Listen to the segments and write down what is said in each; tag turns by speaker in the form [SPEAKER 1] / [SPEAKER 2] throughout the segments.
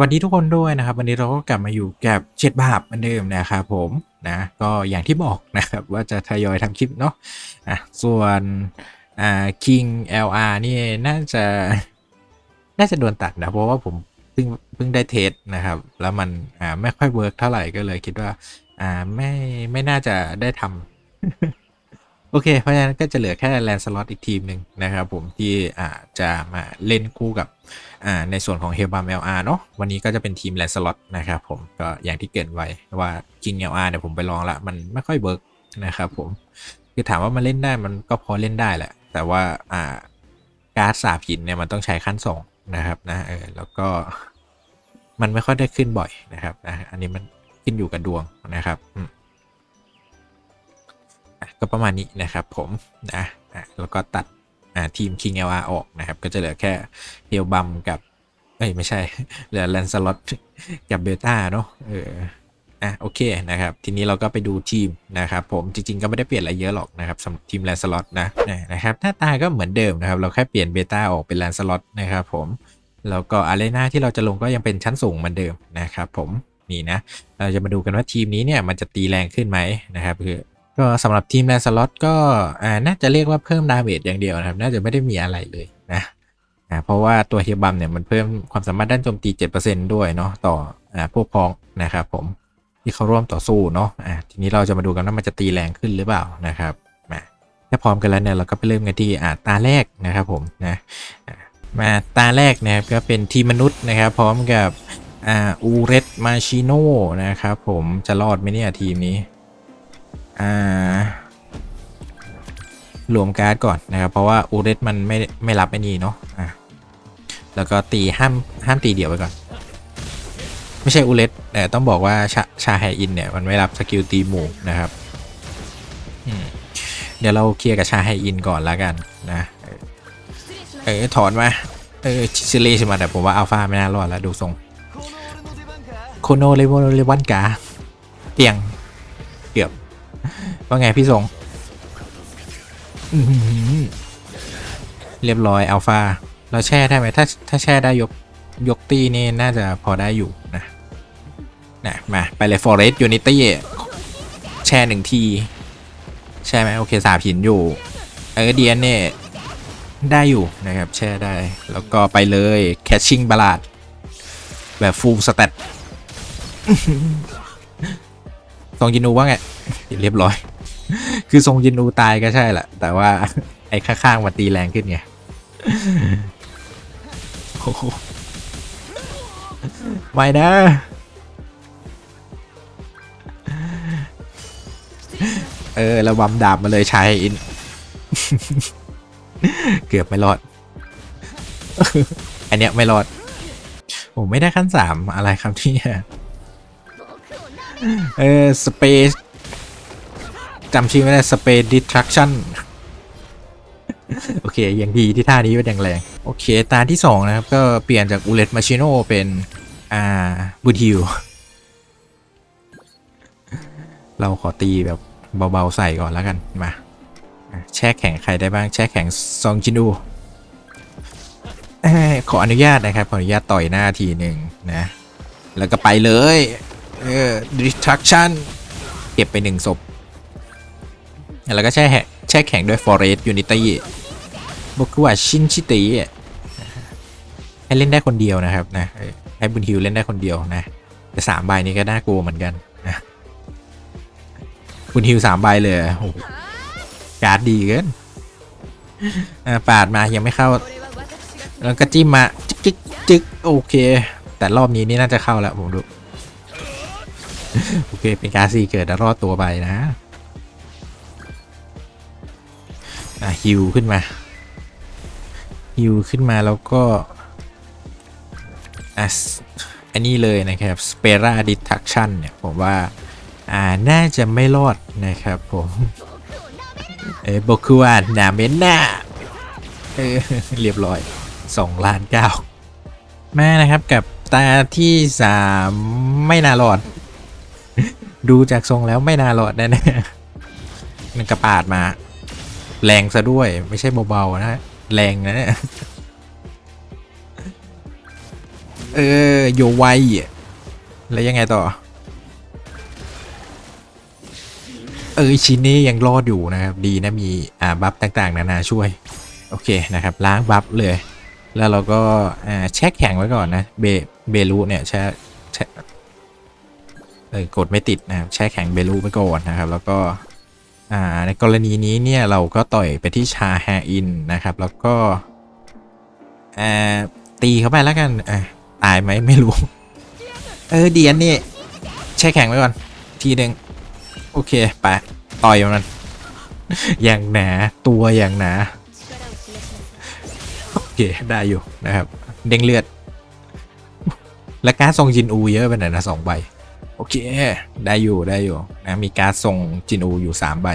[SPEAKER 1] วัสดีทุกคนด้วยนะครับ วันนี้เราก็กลับมาอยู่กับเจ็ดบาปเหมือนเดิมนะครับผมนะก็อย่างที่บอกนะครับว่าจะทยอยทำคลิปเนาะอะส่วนอ่า King LR นี่น่าจะน่าจะโดนตัดนะเพราะว่าผมเพิ่งเพิ่งได้เทสนะครับ แล้วมันอ่าไม่ค่อยเวิร์กเท่าไหร่ก็เลยคิดว่าอ่าไม่ไม่น่าจะได้ทำ โอเค เพราะฉะนั้นก็จะเหลือแค่แลนสล็อตอีกทีมหนึ่งนะครับผมที่อาจะมาเล่นคู่กับในส่วนของเฮลบา m ลอาร์เนาะวันนี้ก็จะเป็นทีมแลนสล็อตนะครับผมก็อย่างที่เกรินไว้ว่าจิง LR เนี่ยผมไปลองละมันไม่ค่อยเวิร์กนะครับผมคือถามว่ามันเล่นได้มันก็พอเล่นได้แหละ แต่ว่าอ่าการ์ดสาบหินเนี่ยมันต้องใช้ขั้นสองนะครับนะเออแล้วก็มันไม่ค่อยได้ขึ้นบ่อยนะครับนะอันนี้มันขึ้นอยู่กับดวงนะครับอืม ก็ประมาณนี้นะครับผมนะแล้วก็ตัดทีม King LR ออกนะครับ ก็จะเหลือแค่เฮลบัมกับ เอ้ย ไม่ใช่ เหลือแลนสล็อตกับเบต้าเนาะเอออะโอเคนะครับ ทีนี้เราก็ไปดูทีมนะครับผมจริงๆก็ไม่ได้เปลี่ยนอะไรเยอะหรอกนะครับสำหรับทีมแลนสล็อตนะนะนะครับหน้าตาก็เหมือนเดิมนะครับ เราแค่เปลี่ยนเบต้าออกเป็นแลนสล็อตนะครับผมแล้วก็อารีนาที่เราจะลงก็ยังเป็นชั้นสูงเหมือนเดิมนะครับผมนี่นะ เราจะมาดูกันว่าทีมนี้เนี่ยมันจะตีแรงขึ้นไหมนะครับคือ ก็สำหรับทีมแลนสล็อตก็อ่าน่าจะเรียกว่าเพิ่มดาเมจอย่างเดียวนะครับ น่าจะไม่ได้มีอะไรเลยนะอ่าเพราะว่าตัวเฮียบัมเนี่ยมันเพิ่มความสามารถด้านโจมตี 7%ด้วยเนาะต่ออ่าพวกพ้องนะครับผมที่เขาร่วมต่อสู้เนาะอ่าทีนี้เราจะมาดูกันว่ามันจะตีแรงขึ้นหรือเปล่านะครับมาถ้าพร้อมกันแล้วเนี่ยเราก็ไปเริ่มกันที่อ่าตาแรกนะครับผมนะมาตาแรกนะครับก็เป็นทีมมนุษย์นะครับ พร้อมกับอ่าอูเรตมาชิโนนะครับผมจะรอดไหมเนี่ยทีมนี้ อ่ารวมการ์ดก่อนนะครับ เพราะว่าอูเรสมันไม่ไม่รับไอ้นี่เนาะอะแล้วก็ตีห้ามห้ามตีเดี่ยวไปก่อน ไม่ใช่อูเรสแต่ต้องบอกว่าชาชาไฮอินเนี่ยมันไม่รับสกิลตีหมู่นะครับเดี๋ยวเราเคลียร์กับชาไฮอินก่อนแล้วกันนะเออถอนมาเออชิลีใช่ไหมแต่ผมว่าอัลฟาไม่น่ารอดแล้วดูทรงโคโนเลวเลวันกาเตียง ว่าไงพี่ทรงเรียบร้อยอัลฟาเราแช่ได้ไหมถ้าถ้าแช่ได้ยกยกตีนี่น่าจะพอได้อยู่นะนะมาไปเลย Forest Unity แช่หนึ่งที ใช่ไหมโอเคสาบหินอยู่ เออเดียนเนี่ยได้อยู่นะครับ แช่ได้ แล้วก็ไปเลย Catching Ballad แบบ Full Stat ทรงยินูว่าไง เรียบร้อย คือทรงยินูตายก็ใช่แหละ แต่ว่าไอ้ข้างๆมันตีแรงขึ้นไงโอ้โหไม่นะเออระวำดาบมาเลยชายอิน เกือบไม่รอด อันเนี้ยไม่รอดโอ้ไม่ได้ขั้นสามอะไรครับที่เออสเปซ จำชื่อไม่ได้ Space Destruction โอเคยังดีที่ท่านี้เป็นอย่างแรง โอเค ตาที่ 2 นะครับ ก็เปลี่ยนจากอูเลตมาชิโนเป็น อ่าบูทิวเราขอตีแบบเบา ๆ ใส่ก่อนแล้วกัน มาแช่แข็งใครได้บ้าง แช่แข็งซองจินูขออนุญาตนะครับ ขออนุญาตต่อยหน้าทีหนึ่งนะ แล้วก็ไปเลยเออ destruction เก็บไปหนึ่งศพ แล้วก็แช่แหแช่แข็งด้วย Forest Unity บอกว่าชินชิติให้เล่นได้คนเดียวนะครับนะให้บุญฮิวเล่นได้คนเดียวนะ แต่สามใบนี้ก็น่ากลัวเหมือนกันนะบุญฮิวสามใบเลยโอ้โหการ์ดดีเกินปาดมายังไม่เข้า แล้วก็จิ้มมาจึ๊กจึ๊กจึ๊กโอเค แต่รอบนี้นี่น่าจะเข้าแล้วผมดู โอเค เป็นการซีเกิดแล้วรอดตัวไปนะ อะฮิวขึ้นมาฮิวขึ้นมาแล้วก็อะอันนี้เลยนะครับ s p e r a Destruction เนี่ยผมว่าอ่าน่าจะไม่รอดนะครับผมเออบอกคือว่านาเมนน่าเออเรียบร้อย2ล้านเก้ามานะครับกับตาที่สามไม่น่ารอด ดูจากทรงแล้วไม่น่ารอดแน่ๆมันกระปาดมา แรงซะด้วย ไม่ใช่เบาๆนะแรงนะเนี่ยเออโยไวแล้วยังไงต่อ เออชิ้นนี้ยังรอดอยู่นะครับ ดีนะมีอ่าบัฟต่างๆ นานาช่วย โอเคนะครับ ล้างบัฟเลย แล้วเราก็อ่าแช่แข็งไว้ก่อนนะ เบเบลูเนี่ยแช่แช่เออกดไม่ติดนะครับแช่แข็งเบลูไว้ก่อนนะครับ แล้วก็ อ่าในกรณีนี้เนี่ยเราก็ต่อยไปที่ชาแฮอินนะครับ แล้วก็อ่าตีเข้าไปแล้วกันอ่าตายไหมไม่รู้ เออเดียนนี่แช่แข็งไว้ก่อน ทีหนึ่งโอเคไปต่อยมัน อย่างหนาตัวอย่างหนาโอเคได้อยู่นะครับ เด้งเลือด และการดทรงจินอูเยอะไปหน่อยนะสองใบ โอเค ได้อยู่ได้อยู่นะมีการดทรงจินอูอยู่สามใบ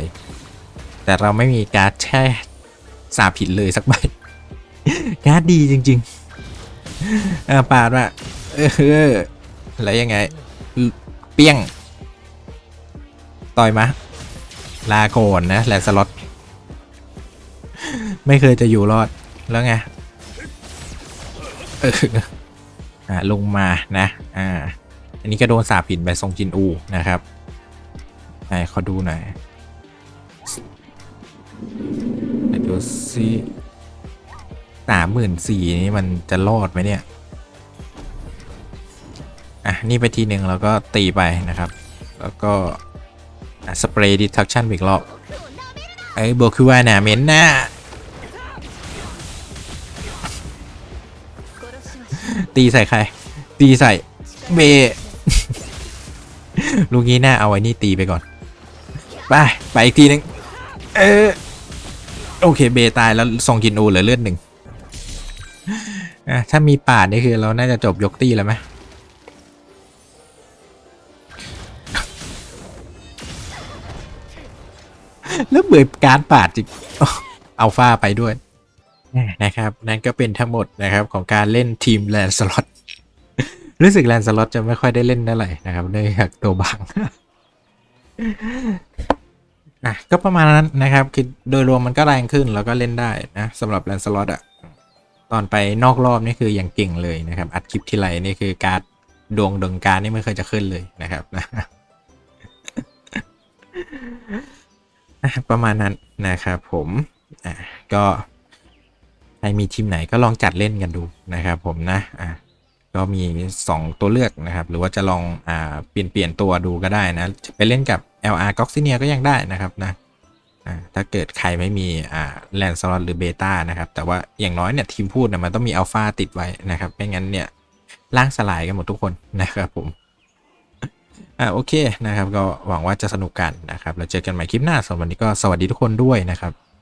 [SPEAKER 1] แต่เราไม่มีการดแช่สาผิดเลยสักใบการดดีจริงๆอาปาดว่าเออแล้วยังไง เปี้ยง ต่อยมาลาโกนนะแลนสล็อต ไม่เคยจะอยู่รอดแล้วไงเอออ่าลงมานะ อ่า อันนี้ก็โดนสาบผิดไปทรงจินอูนะครับไหนขอดูหน่อยไหนดูซิสามหมื่นสี่นี่มันจะรอดไหมเนี่ย อะ นี่ไปทีหนึ่งแล้วก็ตีไปนะครับ แล้วก็สเปรย์ดิทักชั่นอีกรอบไอ้บคือว่าหนาเม้นน้าตีใส่ใคร ตีใส่เบ ลูกนี้หน้าเอาไว้นี่ตีไปก่อน ไป ไปอีกทีนึง เออ โอเค เบตายแล้วทรงกินอูเหลือเลือดหนึ่งอะถ้ามีป่าดนี่คือเราน่าจะจบยกตีแล้วไหมแล้วเบื่อการปาดจิกเอาฟ้าไปด้วยนะครับ นั่นก็เป็นทั้งหมดนะครับของการเล่นทีมแลนสล็อต รู้สึกแลนสล็อตจะไม่ค่อยได้เล่นเท่าไหร่นะครับเนื่องจากตัวบางอะก็ประมาณนั้นนะครับคือโดยรวมมันก็แรงขึ้นแล้วก็เล่นได้นะสำหรับแลนสล็อตอะตอนไปนอกรอบนี่คืออย่างเก่งเลยนะครับ อัดคลิปทีไรนี่คือการ์ดดวงดวงการนี่ไม่เคยจะขึ้นเลยนะครับนะอะประมาณนั้นนะครับผมอะก็ใครมีทีมไหนก็ลองจัดเล่นกันดูนะครับผมนะอะ ก็มี 2 ตัวเลือกนะครับ หรือว่าจะลองอ่าเปลี่ยนเปลี่ยนตัวดูก็ได้นะไปเล่นกับ LR g o x i n i a ก็ยังได้นะครับนะถ้าเกิดใครไม่มีอ่าแลนสล็อตหรือเบต้านะครับ แต่ว่าอย่างน้อยเนี่ยทีมพูดเนี่ยมันต้องมีอัลฟาติดไว้นะครับไม่งั้นเนี่ยล่างสลายกันหมดทุกคนนะครับผมอ่าโอเคนะครับ ก็หวังว่าจะสนุกกันนะครับ แล้วเจอกันใหม่คลิปหน้าสำหรับวันนี้ก็สวัสดีทุกคนด้วยนะครับ